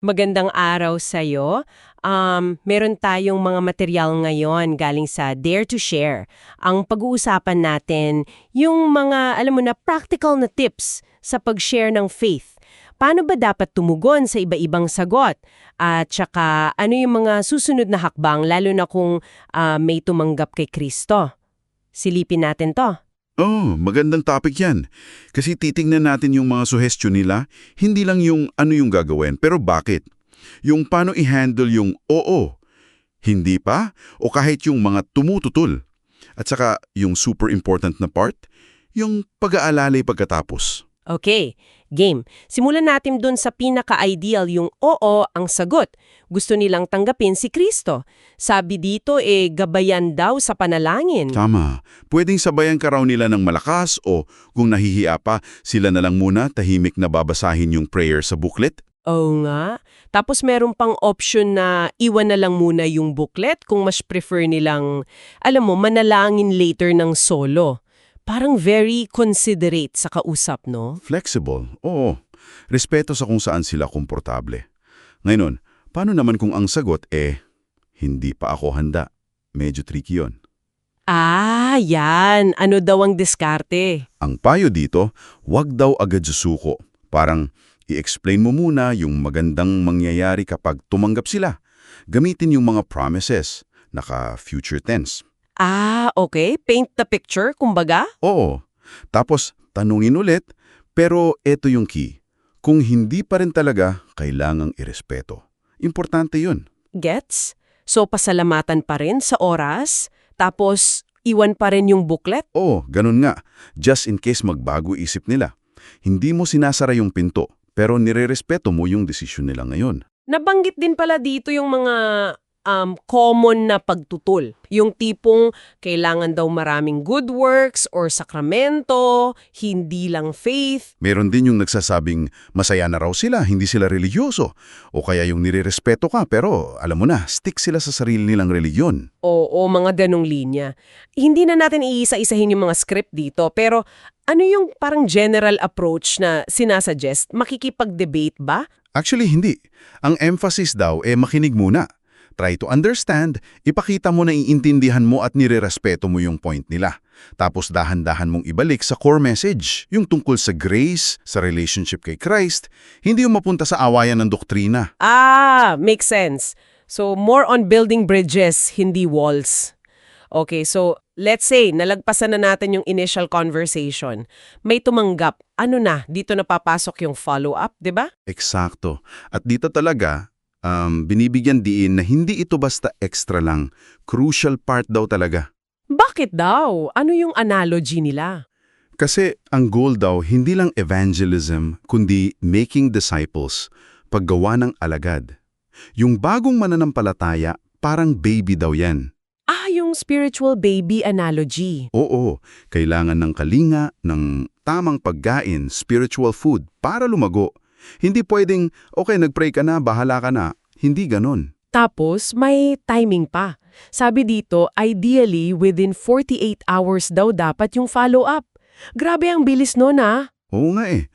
Magandang araw sa'yo. Um, meron tayong mga material ngayon galing sa Dare to Share. Ang pag-uusapan natin, yung mga, alam mo na, practical na tips sa pag-share ng faith. Paano ba dapat tumugon sa iba-ibang sagot? At saka, ano yung mga susunod na hakbang, lalo na kung ah, may tumanggap kay Kristo? Silipin natin to. Oh, magandang topic yan. Kasi titingnan natin yung mga suggestion nila, hindi lang yung ano yung gagawin, pero bakit. Yung paano i-handle yung oo, hindi pa, o kahit yung mga tumututol. At saka yung super important na part, yung pag-aalalay pagkatapos. Okay, game. Simulan natin dun sa pinaka-ideal yung oo ang sagot. Gusto nilang tanggapin si Kristo. Sabi dito eh gabayan daw sa panalangin. Tama. Pwedeng sabayan ka raw nila ng malakas o kung nahihiya pa, sila na lang muna tahimik na babasahin yung prayer sa booklet. Oo nga. Tapos meron pang option na iwan na lang muna yung booklet kung mas prefer nilang, alam mo, manalangin later ng solo. Parang very considerate sa kausap, no? Flexible, oo. Respeto sa kung saan sila komportable. Ngayon, paano naman kung ang sagot eh, hindi pa ako handa? Medyo tricky yon. Ah, yan. Ano daw ang diskarte? Ang payo dito, wag daw agad susuko. Parang i-explain mo muna yung magandang mangyayari kapag tumanggap sila. Gamitin yung mga promises, naka-future tense. Ah, okay. Paint the picture, kumbaga? Oo. Tapos, tanungin ulit, pero eto yung key. Kung hindi pa rin talaga, kailangang irespeto. Importante yun. Gets? So, pasalamatan pa rin sa oras, tapos iwan pa rin yung booklet? Oo, ganun nga. Just in case magbago isip nila. Hindi mo sinasara yung pinto, pero nirerespeto mo yung desisyon nila ngayon. Nabanggit din pala dito yung mga um, common na pagtutol. Yung tipong kailangan daw maraming good works or sakramento, hindi lang faith. Meron din yung nagsasabing masaya na raw sila, hindi sila religyoso. O kaya yung nirerespeto ka, pero alam mo na, stick sila sa sarili nilang religion. O, o mga ganong linya. Hindi na natin iisa-isahin yung mga script dito, pero ano yung parang general approach na sinasuggest? Makikipag-debate ba? Actually, hindi. Ang emphasis daw, eh makinig muna. Try to understand, ipakita mo na iintindihan mo at nirerespeto mo yung point nila. Tapos dahan-dahan mong ibalik sa core message, yung tungkol sa grace, sa relationship kay Christ, hindi yung mapunta sa awayan ng doktrina. Ah, makes sense. So, more on building bridges, hindi walls. Okay, so let's say nalagpasan na natin yung initial conversation. May tumanggap. Ano na, dito na papasok yung follow-up, 'di ba? Eksakto. At dito talaga, um, binibigyan diin na hindi ito basta extra lang. Crucial part daw talaga. Bakit daw? Ano yung analogy nila? Kasi ang goal daw hindi lang evangelism, kundi making disciples, paggawa ng alagad. Yung bagong mananampalataya, parang baby daw yan. Ah, yung spiritual baby analogy. Oo, kailangan ng kalinga, ng tamang pagkain, spiritual food, para lumago. Hindi pwedeng, okay, nagpray ka na, bahala ka na. Hindi ganon. Tapos, may timing pa. Sabi dito, ideally, within 48 hours daw dapat yung follow-up. Grabe ang bilis nun ah. Oo nga eh.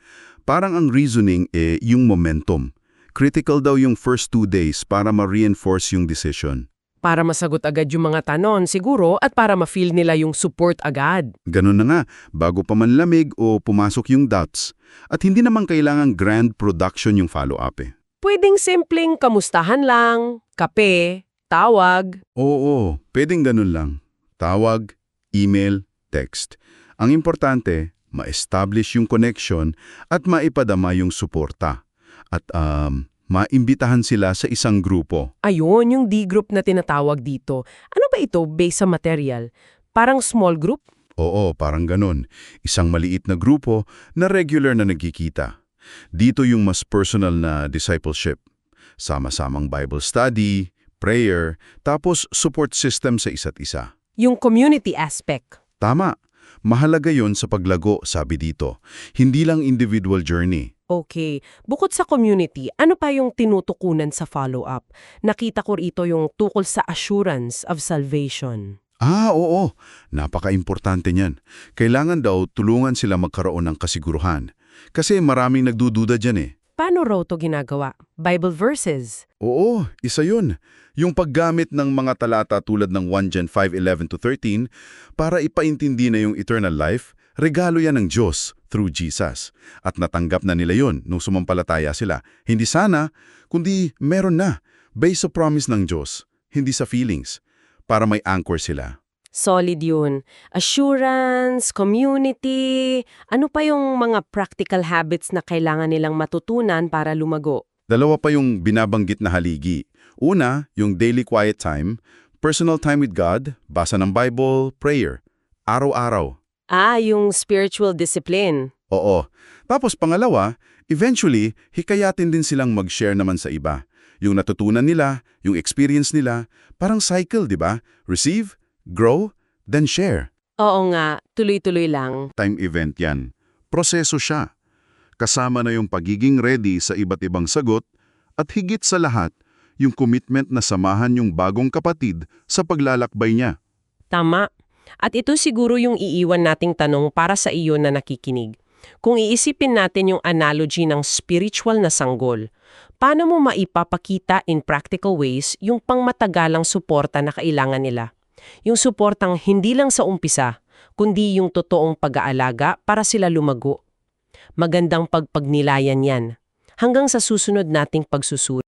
Parang ang reasoning eh yung momentum. Critical daw yung first two days para ma-reinforce yung decision. Para masagot agad yung mga tanong siguro at para ma-feel nila yung support agad. Ganun na nga, bago pa man lamig o pumasok yung doubts. At hindi naman kailangang grand production yung follow-up eh. Pwedeng simpleng kamustahan lang, kape, tawag. Oo, pwedeng ganun lang. Tawag, email, text. Ang importante, ma-establish yung connection at maipadama yung suporta. At um, maimbitahan sila sa isang grupo. Ayun, yung D-group na tinatawag dito. Ano ba ito based sa material? Parang small group? Oo, parang ganun. Isang maliit na grupo na regular na nagkikita. Dito yung mas personal na discipleship. Sama-samang Bible study, prayer, tapos support system sa isa't isa. Yung community aspect. Tama. Mahalaga yon sa paglago, sabi dito. Hindi lang individual journey. Okay. Bukod sa community, ano pa yung tinutukunan sa follow-up? Nakita ko rito yung tukol sa assurance of salvation. Ah, oo. Napaka-importante niyan. Kailangan daw tulungan sila magkaroon ng kasiguruhan. Kasi maraming nagdududa dyan eh. Paano raw to ginagawa? Bible verses. Oo, isa yun. Yung paggamit ng mga talata tulad ng 1 Gen 5:11 to 13 para ipaintindi na yung eternal life, regalo yan ng Diyos through Jesus. At natanggap na nila yon nung sumampalataya sila. Hindi sana, kundi meron na, based sa promise ng Diyos, hindi sa feelings, para may anchor sila. Solid yun. Assurance, community, ano pa yung mga practical habits na kailangan nilang matutunan para lumago? Dalawa pa yung binabanggit na haligi. Una, yung daily quiet time, personal time with God, basa ng Bible, prayer, araw-araw. Ah, yung spiritual discipline. Oo. Tapos pangalawa, eventually, hikayatin din silang mag-share naman sa iba. Yung natutunan nila, yung experience nila, parang cycle, di ba? Receive, grow, then share. Oo nga, tuloy-tuloy lang. Time event yan. Proseso siya. Kasama na yung pagiging ready sa iba't ibang sagot at higit sa lahat, yung commitment na samahan yung bagong kapatid sa paglalakbay niya. Tama. At ito siguro yung iiwan nating tanong para sa iyo na nakikinig. Kung iisipin natin yung analogy ng spiritual na sanggol, paano mo maipapakita in practical ways yung pangmatagalang suporta na kailangan nila? Yung suportang hindi lang sa umpisa, kundi yung totoong pag-aalaga para sila lumago. Magandang pagpagnilayan yan. Hanggang sa susunod nating pagsusuri.